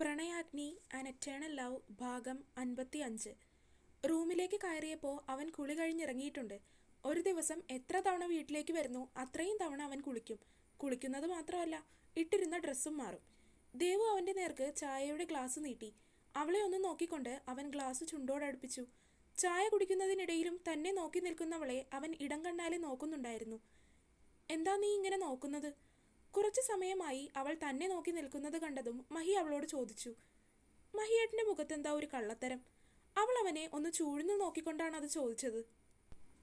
Pranayagni an eternal love ഭാഗം അൻപത്തി അഞ്ച് റൂമിലേക്ക് കയറിയപ്പോൾ അവൻ കുളി കഴിഞ്ഞിറങ്ങിയിട്ടുണ്ട്. ഒരു ദിവസം എത്ര തവണ വീട്ടിലേക്ക് വരുന്നു അത്രയും തവണ അവൻ കുളിക്കും. കുളിക്കുന്നത് മാത്രമല്ല ഇട്ടിരുന്ന ഡ്രസ്സും മാറും. ദേവു അവന്റെ നേർക്ക് ചായയുടെ ഗ്ലാസ് നീട്ടി. അവളെ ഒന്ന് നോക്കിക്കൊണ്ട് അവൻ ഗ്ലാസ് ചുണ്ടോടടുപ്പിച്ചു ചായ കുടിക്കുന്നതിനിടയിലും തന്നെ നോക്കി നിൽക്കുന്നവളെ അവൻ ഇടം കണ്ണാലെ നോക്കുന്നുണ്ടായിരുന്നു. എന്താ നീ ഇങ്ങനെ നോക്കുന്നത്? കുറച്ചു സമയമായി അവൾ തന്നെ നോക്കി നിൽക്കുന്നത് കണ്ടതും മഹി അവളോട് ചോദിച്ചു മഹിയേട്ടന്റെ മുഖത്തെന്താ ഒരു കള്ളത്തരം? അവൾ അവനെ ഒന്ന് ചൂഴ്ന്നു നോക്കിക്കൊണ്ടാണ് അത് ചോദിച്ചത്.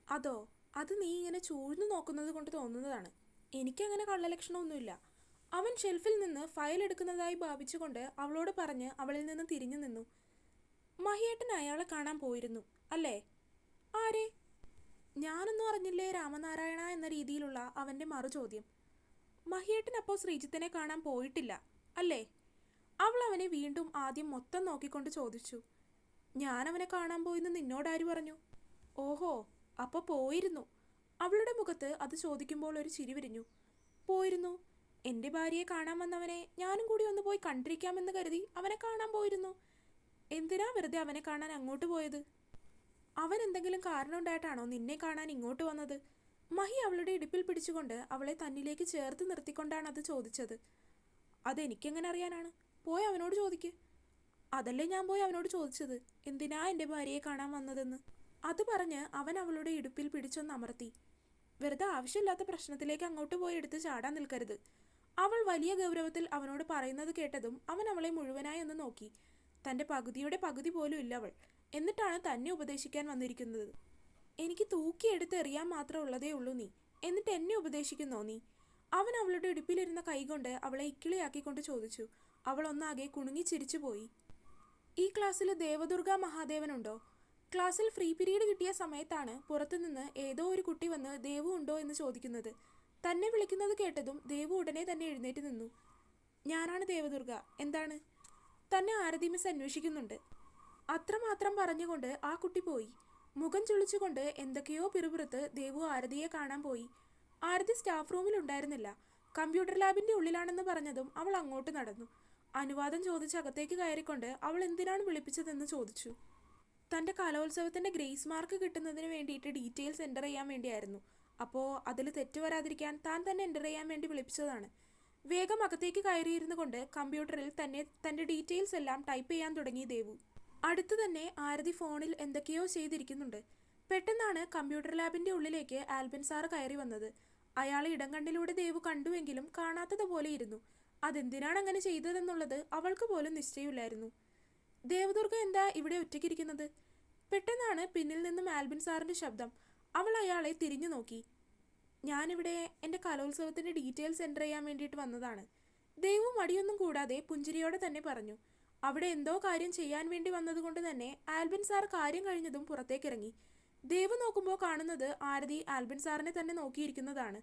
അതോ അത് നീ ഇങ്ങനെ ചൂഴ്ന്നു നോക്കുന്നത് കൊണ്ട് തോന്നുന്നതാണ്? എനിക്കങ്ങനെ കള്ളലക്ഷണമൊന്നുമില്ല. അവൻ ഷെൽഫിൽ നിന്ന് ഫയൽ എടുക്കുന്നതായി ഭാവിച്ചുകൊണ്ട് അവളോട് പറഞ്ഞ് അവളിൽ നിന്ന് തിരിഞ്ഞു നിന്നു. മഹിയേട്ടൻ അയാളെ കാണാൻ പോയിരുന്നു അല്ലേ? ആരെ? ഞാനൊന്നും അറിഞ്ഞില്ലേ രാമനാരായണ എന്ന രീതിയിലുള്ള അവന്റെ മറു അപ്പോൾ ശ്രീജിത്തിനെ കാണാൻ പോയിട്ടില്ല അല്ലേ? അവൾ അവനെ വീണ്ടും ആദ്യം മൊത്തം നോക്കിക്കൊണ്ട് ചോദിച്ചു. ഞാൻ അവനെ കാണാൻ പോയെന്ന് നിന്നോടാര് പറഞ്ഞു? ഓഹോ അപ്പോൾ പോയിരുന്നു. അവളുടെ മുഖത്ത് അത് ചോദിക്കുമ്പോൾ ഒരു ചിരി വിരിഞ്ഞു. പോയിരുന്നു. എന്റെ ഭാര്യയെ കാണാൻ വന്നവനെ ഞാനും കൂടി ഒന്ന് പോയി കണ്ടിരിക്കാമെന്ന് കരുതി അവനെ കാണാൻ പോയിരുന്നു. എന്തിനാ വെറുതെ അവനെ കാണാൻ അങ്ങോട്ട് പോയത്? അവൻ എന്തെങ്കിലും കാരണം ഉണ്ടായിട്ടാണോ നിന്നെ കാണാൻ ഇങ്ങോട്ട് വന്നത്? മഹി അവളുടെ ഇടുപ്പിൽ പിടിച്ചുകൊണ്ട് അവളെ തന്നിലേക്ക് ചേർത്ത് നിർത്തിക്കൊണ്ടാണ് അത് ചോദിച്ചത്. അതെനിക്കെങ്ങനെ അറിയാനാണ്? പോയി അവനോട് ചോദിക്ക്. അതല്ലേ ഞാൻ പോയി അവനോട് ചോദിച്ചത്? എന്തിനാ എന്റെ ഭാര്യയെ കാണാൻ വന്നതെന്ന്? അത് പറഞ്ഞ് അവൻ അവളുടെ ഇടുപ്പിൽ പിടിച്ചൊന്ന് അമർത്തി. വെറുതെ ആവശ്യമില്ലാത്ത പ്രശ്നത്തിലേക്ക് അങ്ങോട്ട് പോയി എടുത്ത് ചാടാൻ നിൽക്കരുത്. അവൾ വലിയ ഗൗരവത്തിൽ അവനോട് പറയുന്നത് കേട്ടതും അവൻ അവളെ മുഴുവനായി ഒന്ന് നോക്കി. തന്റെ പകുതിയുടെ പകുതി പോലും ഇല്ല അവൾ. എന്നിട്ടാണ് തന്നെ ഉപദേശിക്കാൻ വന്നിരിക്കുന്നത്. എനിക്ക് തൂക്കിയെടുത്ത് എറിയാൻ മാത്രം ഉള്ളതേ ഉള്ളൂ നീ. എന്നിട്ട് എന്നെ ഉപദേശിക്കുന്നോ നീ? അവൻ അവളുടെ ഇടുപ്പിലിരുന്ന കൈകൊണ്ട് അവളെ ഇക്കിളിയാക്കിക്കൊണ്ട് ചോദിച്ചു. അവൾ ഒന്നാകെ കുണുങ്ങി ചിരിച്ചു പോയി. ഈ ക്ലാസ്സിൽ ദേവദുർഗ മഹാദേവനുണ്ടോ? ക്ലാസ്സിൽ ഫ്രീ പീരീഡ് കിട്ടിയ സമയത്താണ് പുറത്തുനിന്ന് ഏതോ ഒരു കുട്ടി വന്ന് ദേവു ഉണ്ടോ എന്ന് ചോദിക്കുന്നത്. തന്നെ വിളിക്കുന്നത് കേട്ടതും ദേവു ഉടനെ തന്നെ എഴുന്നേറ്റ് നിന്നു. ഞാനാണ് ദേവദുർഗ. എന്താണ്? തന്നെ ആരതി മിസ് അന്വേഷിക്കുന്നുണ്ട്. അത്രമാത്രം പറഞ്ഞുകൊണ്ട് ആ കുട്ടി പോയി. മുഖം ചുളിച്ചുകൊണ്ട് എന്തൊക്കെയോ പിറുപിറുത്ത് ദേവു ആരതിയെ കാണാൻ പോയി. ആരതി സ്റ്റാഫ് റൂമിൽ ഉണ്ടായിരുന്നില്ല. കമ്പ്യൂട്ടർ ലാബിന്റെ ഉള്ളിലാണെന്ന് പറഞ്ഞതും അവൾ അങ്ങോട്ട് നടന്നു. അനുവാദം ചോദിച്ച് അകത്തേക്ക് കയറിക്കൊണ്ട് അവൾ എന്തിനാണ് വിളിപ്പിച്ചതെന്ന് ചോദിച്ചു. തന്റെ കലോത്സവത്തിന്റെ ഗ്രേസ് മാർക്ക് കിട്ടുന്നതിന് വേണ്ടിയിട്ട് ഡീറ്റെയിൽസ് എന്റർ ചെയ്യാൻ വേണ്ടിയായിരുന്നു. അപ്പോൾ അതിൽ തെറ്റ് വരാതിരിക്കാൻ താൻ തന്നെ എന്റർ ചെയ്യാൻ വേണ്ടി വിളിപ്പിച്ചതാണ്. വേഗം അകത്തേക്ക് കയറിയിരുന്നു കൊണ്ട് കമ്പ്യൂട്ടറിൽ തന്നെ തന്റെ ഡീറ്റെയിൽസ് എല്ലാം ടൈപ്പ് ചെയ്യാൻ തുടങ്ങി ദേവു. അടുത്ത് തന്നെ ആരതി ഫോണിൽ എന്തൊക്കെയോ ചെയ്തിരിക്കുന്നുണ്ട്. പെട്ടെന്നാണ് കമ്പ്യൂട്ടർ ലാബിന്റെ ഉള്ളിലേക്ക് ആൽബിൻ സാർ കയറി വന്നത്. അയാളെ ഇടംകണ്ണിലൂടെ ദേവു കണ്ടുവെങ്കിലും കാണാത്തതുപോലെ ഇരുന്നു. അതെന്തിനാണ് അങ്ങനെ ചെയ്തതെന്നുള്ളത് അവൾക്ക് പോലും നിശ്ചയമില്ലായിരുന്നു. ദേവദുർഗ എന്താ ഇവിടെ ഒറ്റയ്ക്കിരിക്കുന്നത്? പെട്ടെന്നാണ് പിന്നിൽ നിന്നും ആൽബിൻ സാറിന്റെ ശബ്ദം. അവൾ അയാളെ തിരിഞ്ഞു നോക്കി. ഞാനിവിടെ എന്റെ കലോത്സവത്തിന്റെ ഡീറ്റെയിൽസ് എന്റർ ചെയ്യാൻ വേണ്ടിയിട്ട് വന്നതാണ്. ദേവു മടിയൊന്നും കൂടാതെ പുഞ്ചിരിയോടെ തന്നെ പറഞ്ഞു. അവിടെ എന്തോ കാര്യം ചെയ്യാൻ വേണ്ടി വന്നതുകൊണ്ട് തന്നെ ആൽബിൻ സാർ കാര്യം കഴിഞ്ഞതും പുറത്തേക്കിറങ്ങി. ദേവ് നോക്കുമ്പോൾ കാണുന്നത് ആരതി ആൽബിൻ സാറിനെ തന്നെ നോക്കിയിരിക്കുന്നതാണ്.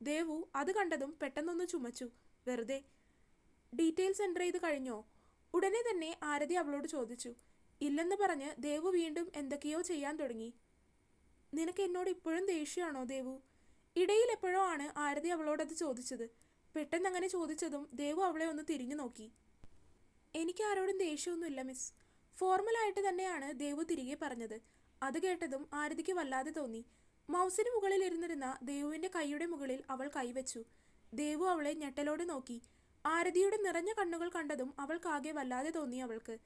ദേവു അത് കണ്ടതും പെട്ടെന്നൊന്ന് ചുമച്ചു. വെറുതെ ഡീറ്റെയിൽസ് എന്റർ ചെയ്ത് കഴിഞ്ഞോ? ഉടനെ തന്നെ ആരതി അവളോട് ചോദിച്ചു. ഇല്ലെന്ന് പറഞ്ഞ് ദേവു വീണ്ടും എന്തൊക്കെയോ ചെയ്യാൻ തുടങ്ങി. നിനക്ക് എന്നോട് ഇപ്പോഴും ദേഷ്യമാണോ ദേവു? ഇടയിൽ എപ്പോഴോ ആണ് ആരതി അവളോടത് ചോദിച്ചത്. പെട്ടെന്ന് അങ്ങനെ ചോദിച്ചതും ദേവു അവളെ ഒന്ന് തിരിഞ്ഞു നോക്കി. എനിക്ക് ആരോടും ദേഷ്യമൊന്നുമില്ല മിസ് ഫോർമലായിട്ട് തന്നെയാണ് ദേവു തിരികെ പറഞ്ഞത്. അത് കേട്ടതും ആരതിക്ക് വല്ലാതെ തോന്നി. മൗസിന് മുകളിൽ ഇരുന്നിരുന്ന ദേവുവിന്റെ കൈയുടെ മുകളിൽ അവൾ കൈവച്ചു ദേവു അവളെ ഞെട്ടലോടെ നോക്കി. ആരതിയുടെ നിറഞ്ഞ കണ്ണുകൾ കണ്ടതും അവൾക്കാകെ വല്ലാതെ തോന്നി അവൾക്ക്.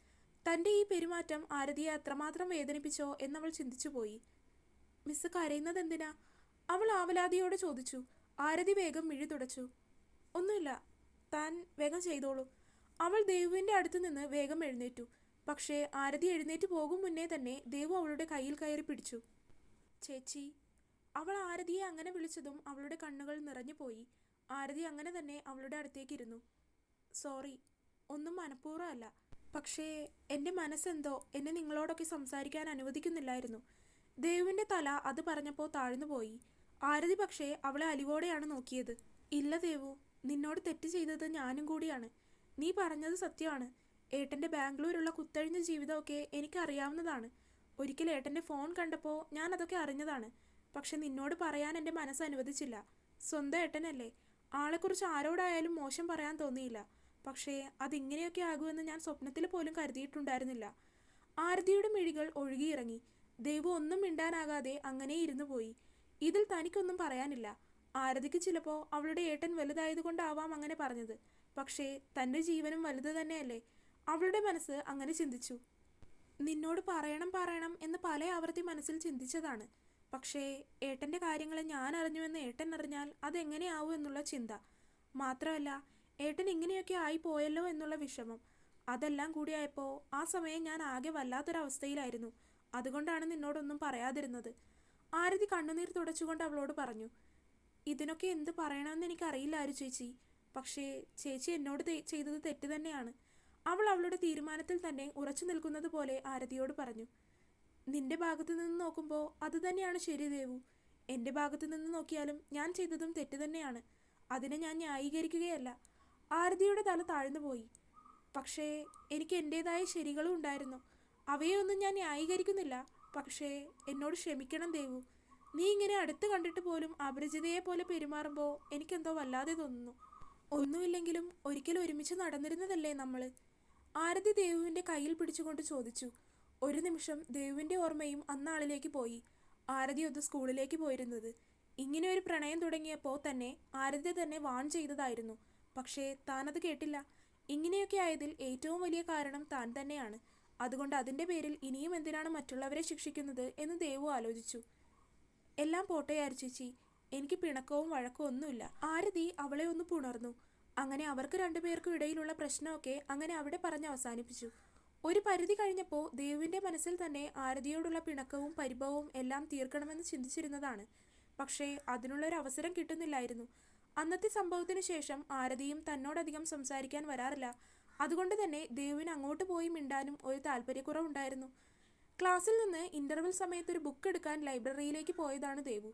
തന്റെ ഈ പെരുമാറ്റം ആരതിയെ അത്രമാത്രം വേദനിപ്പിച്ചോ എന്നവൾ ചിന്തിച്ചുപോയി. മിസ് കരയുന്നത് എന്തിനാ? അവൾ ആവലാതിയോട് ചോദിച്ചു. ആരതി വേഗം മിഴി തുടച്ചു ഒന്നുമില്ല താൻ വേഗം ചെയ്തോളൂ. അവൾ ദേവുവിന്റെ അടുത്ത് നിന്ന് വേഗം എഴുന്നേറ്റു. പക്ഷേ ആരതി എഴുന്നേറ്റ് പോകും മുന്നേ തന്നെ ദേവു അവളുടെ കയ്യിൽ കയറി പിടിച്ചു. ചേച്ചി അവൾ ആരതിയെ അങ്ങനെ വിളിച്ചതും അവളുടെ കണ്ണുകൾ നിറഞ്ഞുപോയി ആരതി അങ്ങനെ തന്നെ അവളുടെ അടുത്തേക്ക് ഇരുന്നു സോറി ഒന്നും മനഃപൂർവമല്ല. പക്ഷേ എന്റെ മനസ്സെന്തോ എന്നെ നിങ്ങളോടൊക്കെ സംസാരിക്കാൻ അനുവദിക്കുന്നില്ലായിരുന്നു. ദേവുവിന്റെ തല അത് പറഞ്ഞപ്പോൾ താഴ്ന്നുപോയി ആരതി പക്ഷേ അവളെ അലിവോടെയാണ് നോക്കിയത്. ഇല്ല ദേവു നിന്നോട് തെറ്റ് ചെയ്തത് ഞാനും കൂടിയാണ്. നീ പറഞ്ഞത് സത്യമാണ്. ഏട്ടന്റെ ബാംഗ്ലൂരുള്ള കുത്തഴിഞ്ഞ ജീവിതമൊക്കെ എനിക്കറിയാവുന്നതാണ്. ഒരിക്കൽ ഏട്ടന്റെ ഫോൺ കണ്ടപ്പോൾ ഞാൻ അതൊക്കെ അറിഞ്ഞതാണ്. പക്ഷെ നിന്നോട് പറയാൻ എന്റെ മനസ്സ് അനുവദിച്ചില്ല. സ്വന്തം ഏട്ടനല്ലേ. ആളെക്കുറിച്ച് ആരോടായാലും മോശം പറയാൻ തോന്നിയില്ല. പക്ഷേ അതിങ്ങനെയൊക്കെ ആകുമെന്ന് ഞാൻ സ്വപ്നത്തിൽ പോലും കരുതിയിട്ടുണ്ടായിരുന്നില്ല. ആരതിയുടെ മിഴികൾ ഒഴുകിയിറങ്ങി. ദൈവം ഒന്നും മിണ്ടാനാകാതെ അങ്ങനെ ഇരുന്നു പോയി. ഇതിൽ തനിക്കൊന്നും പറയാനില്ല. ആരതിക്ക് ചിലപ്പോൾ അവളുടെ ഏട്ടൻ വലുതായതുകൊണ്ടാവാം അങ്ങനെ പറഞ്ഞത്. പക്ഷേ തന്റെ ജീവനും വലുത് തന്നെയല്ലേ? അവളുടെ മനസ്സ് അങ്ങനെ ചിന്തിച്ചു. നിന്നോട് പറയണം പറയണം എന്ന് പല ആവർത്തി മനസ്സിൽ ചിന്തിച്ചതാണ്. പക്ഷേ ഏട്ടന്റെ കാര്യങ്ങളെ ഞാൻ അറിഞ്ഞുവെന്ന് ഏട്ടൻ അറിഞ്ഞാൽ അതെങ്ങനെയാവും എന്നുള്ള ചിന്ത. മാത്രമല്ല ഏട്ടൻ ഇങ്ങനെയൊക്കെ ആയി പോയല്ലോ എന്നുള്ള വിഷമം. അതെല്ലാം കൂടിയായപ്പോൾ ആ സമയം ഞാൻ ആകെ വല്ലാത്തൊരവസ്ഥയിലായിരുന്നു. അതുകൊണ്ടാണ് നിന്നോടൊന്നും പറയാതിരുന്നത്. ആരതി കണ്ണുനീർ തുടച്ചുകൊണ്ട് അവളോട് പറഞ്ഞു ഇതിനൊക്കെ എന്ത് പറയണമെന്ന് എനിക്കറിയില്ല ആരു ചേച്ചി. പക്ഷേ ചേച്ചി എന്നോട് ചെയ്തത് തെറ്റ് തന്നെയാണ്. അവൾ അവളുടെ തീരുമാനത്തിൽ തന്നെ ഉറച്ചു നിൽക്കുന്നത് പോലെ ആരതിയോട് പറഞ്ഞു. നിന്റെ ഭാഗത്തു നിന്ന് നോക്കുമ്പോൾ അത് തന്നെയാണ് ശരി ദേവു. എന്റെ ഭാഗത്തു നിന്ന് നോക്കിയാലും ഞാൻ ചെയ്തതും തെറ്റ് തന്നെയാണ്. അതിനെ ഞാൻ ന്യായീകരിക്കുകയല്ല. ആരതിയുടെ തല താഴ്ന്നു പോയി. പക്ഷേ എനിക്ക് എന്റേതായ ശരികളും ഉണ്ടായിരുന്നു. അവയൊന്നും ഞാൻ ന്യായീകരിക്കുന്നില്ല. പക്ഷേ എന്നോട് ക്ഷമിക്കണം ദേവു. നീ ഇങ്ങനെ അടുത്ത് കണ്ടിട്ട് പോലും അപരിചിതയെ പോലെ പെരുമാറുമ്പോൾ എനിക്കെന്തോ വല്ലാതെ തോന്നുന്നു. ഒന്നുമില്ലെങ്കിലും ഒരിക്കലും ഒരുമിച്ച് നടന്നിരുന്നതല്ലേ നമ്മൾ ആരതി ദേവുവിന്റെ കയ്യിൽ പിടിച്ചുകൊണ്ട് ചോദിച്ചു. ഒരു നിമിഷം ദേവുവിന്റെ ഓർമ്മയും അന്നാളിലേക്ക് പോയി. ആരതി ഒന്ന് സ്കൂളിലേക്ക് പോയിരുന്നത്. ഇങ്ങനെ ഒരു പ്രണയം തുടങ്ങിയപ്പോൾ തന്നെ ആരതി തന്നെ വാൺ ചെയ്തതായിരുന്നു. പക്ഷേ താനത് കേട്ടില്ല. ഇങ്ങനെയൊക്കെ ആയതിൽ ഏറ്റവും വലിയ കാരണം താൻ തന്നെയാണ്. അതുകൊണ്ട് അതിന്റെ പേരിൽ ഇനിയും എന്തിനാണ് മറ്റുള്ളവരെ ശിക്ഷിക്കുന്നത് എന്ന് ദേവു ആലോചിച്ചു. എല്ലാം പോട്ടെ ചേച്ചി. എനിക്ക് പിണക്കവും വഴക്കവും ഒന്നുമില്ല. ആരതി അവളെ ഒന്ന് പുണർന്നു? അങ്ങനെ അവർക്ക് രണ്ടുപേർക്കും ഇടയിലുള്ള പ്രശ്നമൊക്കെ അങ്ങനെ അവിടെ പറഞ്ഞ് അവസാനിപ്പിച്ചു. ഒരു പരിധി കഴിഞ്ഞപ്പോൾ ദേവുവിന്റെ മനസ്സിൽ തന്നെ ആരതിയോടുള്ള പിണക്കവും പരിഭവവും എല്ലാം തീർക്കണമെന്ന് ചിന്തിച്ചിരുന്നതാണ്. പക്ഷേ അതിനുള്ളൊരു അവസരം കിട്ടുന്നില്ലായിരുന്നു. അന്നത്തെ സംഭവത്തിന് ശേഷം ആരതിയും തന്നോടധികം സംസാരിക്കാൻ വരാറില്ല. അതുകൊണ്ട് തന്നെ ദേവുവിന് അങ്ങോട്ട് പോയി മിണ്ടാനും ഒരു താല്പര്യക്കുറവുണ്ടായിരുന്നു. ക്ലാസ്സിൽ നിന്ന് ഇന്റർവെൽ സമയത്ത് ഒരു ബുക്ക് എടുക്കാൻ ലൈബ്രറിയിലേക്ക് പോയതാണ് ദേവു.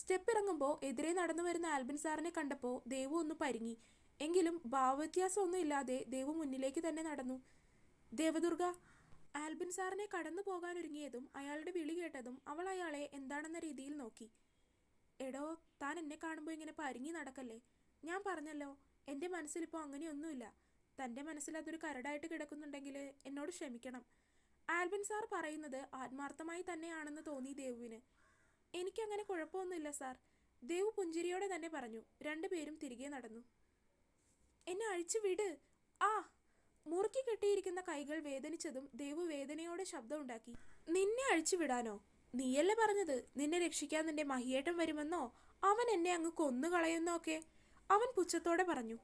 സ്റ്റെപ്പ് ഇറങ്ങുമ്പോൾ എതിരെ നടന്നു വരുന്ന ആൽബിൻ സാറിനെ കണ്ടപ്പോൾ ദേവു ഒന്ന് പരിങ്ങി. എങ്കിലും ഭാവവ്യത്യാസമൊന്നും ഇല്ലാതെ ദേവു മുന്നിലേക്ക് തന്നെ നടന്നു. ദേവദുർഗ ആൽബിൻ സാറിനെ കടന്നു പോകാനൊരുങ്ങിയതും അയാളുടെ വിളി കേട്ടതും അവൾ അയാളെ എന്താണെന്ന രീതിയിൽ നോക്കി. എടോ താൻ എന്നെ കാണുമ്പോൾ ഇങ്ങനെ പരിങ്ങി നടക്കല്ലേ? ഞാൻ പറഞ്ഞല്ലോ എന്റെ മനസ്സിലിപ്പോൾ അങ്ങനെയൊന്നുമില്ല. തന്റെ മനസ്സിൽ അതൊരു കരടായിട്ട് കിടക്കുന്നുണ്ടെങ്കിൽ എന്നോട് ക്ഷമിക്കണം. ആൽബിൻ സാർ പറയുന്നത് ആത്മാർത്ഥമായി തന്നെയാണെന്ന് തോന്നി ദേവുവിന്. എനിക്കങ്ങനെ കുഴപ്പമൊന്നുമില്ല സാർ. ദേവു പുഞ്ചിരിയോടെ തന്നെ പറഞ്ഞു. രണ്ടുപേരും തിരികെ നടന്നു. എന്നെ അഴിച്ചു വിട്. ആ മുറുക്കി കെട്ടിയിരിക്കുന്ന കൈകൾ വേദനിച്ചതും ദേവു വേദനയോടെ ശബ്ദമുണ്ടാക്കി നിന്നെ അഴിച്ചു വിടാനോ? നീയല്ലേ പറഞ്ഞത്? നിന്നെ രക്ഷിക്കാൻ നിന്റെ മഹിയേട്ടൻ വരുമെന്നോ? അവൻ എന്നെ അങ്ങ് കൊന്നുകളയുന്നോ ഒക്കെ? അവൻ പുച്ഛത്തോടെ പറഞ്ഞു.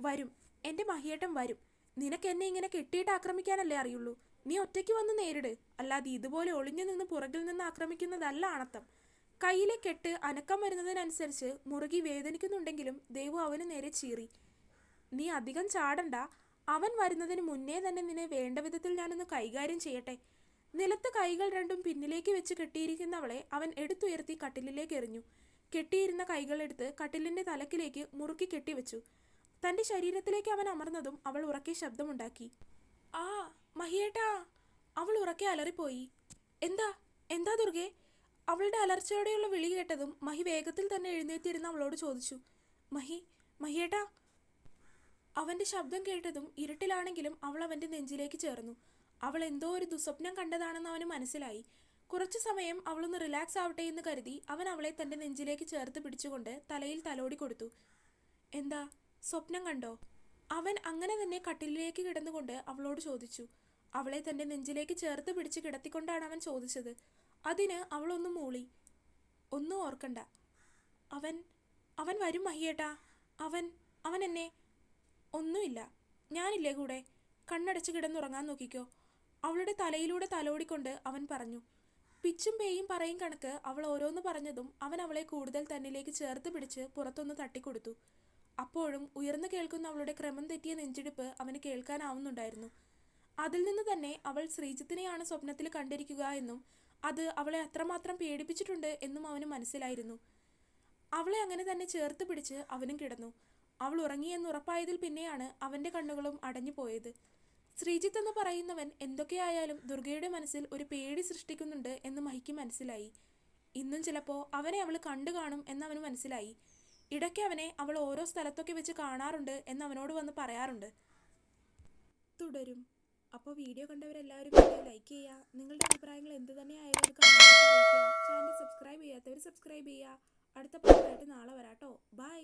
വരും. എന്റെ മഹിയേട്ടൻ വരും. നിനക്കെന്നെ ഇങ്ങനെ കെട്ടിയിട്ട് ആക്രമിക്കാനല്ലേ അറിയുള്ളൂ? നീ ഒറ്റയ്ക്ക് വന്ന് നേരിട്. അല്ലാതെ ഇതുപോലെ ഒളിഞ്ഞു നിന്ന് പുറകിൽ നിന്ന് ആക്രമിക്കുന്നതല്ല അണത്തം കയ്യിലെ കെട്ട് അനക്കം വരുന്നതിനനുസരിച്ച് മുറുകി വേദനിക്കുന്നുണ്ടെങ്കിലും ദേവു അവന് നേരെ ചീറി. നീ അധികം ചാടണ്ട. അവൻ വരുന്നതിന് മുന്നേ തന്നെ നിന്നെ വേണ്ട വിധത്തിൽ ഞാനൊന്ന് കൈകാര്യം ചെയ്യട്ടെ. നിലത്ത് കൈകൾ രണ്ടും പിന്നിലേക്ക് വെച്ച് കെട്ടിയിരിക്കുന്നവളെ അവൻ എടുത്തുയർത്തി കട്ടിലിലേക്ക് എറിഞ്ഞു. കെട്ടിയിരുന്ന കൈകളെടുത്ത് കട്ടിലിന്റെ തലക്കിലേക്ക് മുറുക്കി കെട്ടിവെച്ചു. തന്റെ ശരീരത്തിലേക്ക് അവൻ അമർന്നതും അവൾ ഉറക്കെ ശബ്ദമുണ്ടാക്കി. ആ മഹിയേട്ടാ അവൾ ഉറക്കെ അലറിപ്പോയി. എന്താ എന്താ ദുർഗേ? അവളുടെ അലർച്ചയോടെയുള്ള വിളി കേട്ടതും മഹി വേഗത്തിൽ തന്നെ എഴുന്നേറ്റിരുന്ന അവളോട് ചോദിച്ചു. മഹി മഹിയേട്ടാ. അവന്റെ ശബ്ദം കേട്ടതും ഇരുട്ടിലാണെങ്കിലും അവൾ അവന്റെ നെഞ്ചിലേക്ക് ചേർന്നു. അവൾ എന്തോ ഒരു ദുസ്വപ്നം കണ്ടതാണെന്ന് അവന് മനസ്സിലായി. കുറച്ചു സമയം അവളൊന്ന് റിലാക്സ് ആവട്ടെ എന്ന് കരുതി അവൻ അവളെ തന്റെ നെഞ്ചിലേക്ക് ചേർത്ത് പിടിച്ചുകൊണ്ട് തലയിൽ തലോടി കൊടുത്തു. എന്താ സ്വപ്നം കണ്ടോ? അവൻ അങ്ങനെ തന്നെ കട്ടിലിലേക്ക് കിടന്നുകൊണ്ട് അവളോട് ചോദിച്ചു. അവളെ തന്റെ നെഞ്ചിലേക്ക് ചേർത്ത് പിടിച്ച് കിടത്തിക്കൊണ്ടാണ് അവൻ ചോദിച്ചത്. അതിന് അവളൊന്ന് മൂളി. ഒന്നും ഓർക്കണ്ട. അവൻ അവൻ വരും മഹിയേട്ടാ. അവൻ അവൻ എന്നെ. ഒന്നുമില്ല. ഞാനില്ലേ കൂടെ? കണ്ണടച്ച് കിടന്നുറങ്ങാൻ നോക്കിക്കോ. അവളുടെ തലയിലൂടെ തലോടിക്കൊണ്ട് അവൻ പറഞ്ഞു. പിച്ചും പേയും പറയും കണക്ക് അവൾ ഓരോന്ന് പറഞ്ഞതും അവൻ അവളെ കൂടുതൽ തന്നിലേക്ക് ചേർത്ത് പിടിച്ച് പുറത്തൊന്ന് തട്ടിക്കൊടുത്തു. അപ്പോഴും ഉയർന്നു കേൾക്കുന്ന അവളുടെ ക്രമം തെറ്റിയ നെഞ്ചിടിപ്പ് അവന് കേൾക്കാനാവുന്നുണ്ടായിരുന്നു. അതിൽ നിന്ന് തന്നെ അവൾ ശ്രീജിത്തിനെയാണ് സ്വപ്നത്തിൽ കണ്ടിരിക്കുക എന്നും അത് അവളെ അത്രമാത്രം പേടിപ്പിച്ചിട്ടുണ്ട് എന്നും അവന് മനസ്സിലായിരുന്നു. അവളെ അങ്ങനെ തന്നെ ചേർത്ത് പിടിച്ച് അവനും കിടന്നു. അവൾ ഉറങ്ങിയെന്ന് ഉറപ്പായതിൽ പിന്നെയാണ് അവന്റെ കണ്ണുകളും അടഞ്ഞു പോയത്. ശ്രീജിത്ത് എന്ന് പറയുന്നവൻ എന്തൊക്കെയായാലും ദുർഗയുടെ മനസ്സിൽ ഒരു പേടി സൃഷ്ടിക്കുന്നുണ്ട് എന്ന് മഹിക്ക് മനസ്സിലായി. ഇന്നും ചിലപ്പോൾ അവനെ അവൾ കണ്ടു കാണും എന്നവന് മനസ്സിലായി. ഇടയ്ക്ക് അവനെ അവൾ ഓരോ സ്ഥലത്തൊക്കെ വെച്ച് കാണാറുണ്ട് എന്ന് അവനോട് വന്ന് പറയാറുണ്ട്. തുടരും. അപ്പോൾ വീഡിയോ കണ്ടവരെല്ലാവരും വീഡിയോ ലൈക്ക് ചെയ്യുക നിങ്ങളുടെ അഭിപ്രായങ്ങൾ എന്ത് തന്നെ ആയാലും അറിയിക്കുക. ചാനൽ സബ്സ്ക്രൈബ് ചെയ്യാത്തവർ സബ്സ്ക്രൈബ് ചെയ്യുക അടുത്ത പാട്ടായിട്ട് നാളെ വരാട്ടോ. ബൈ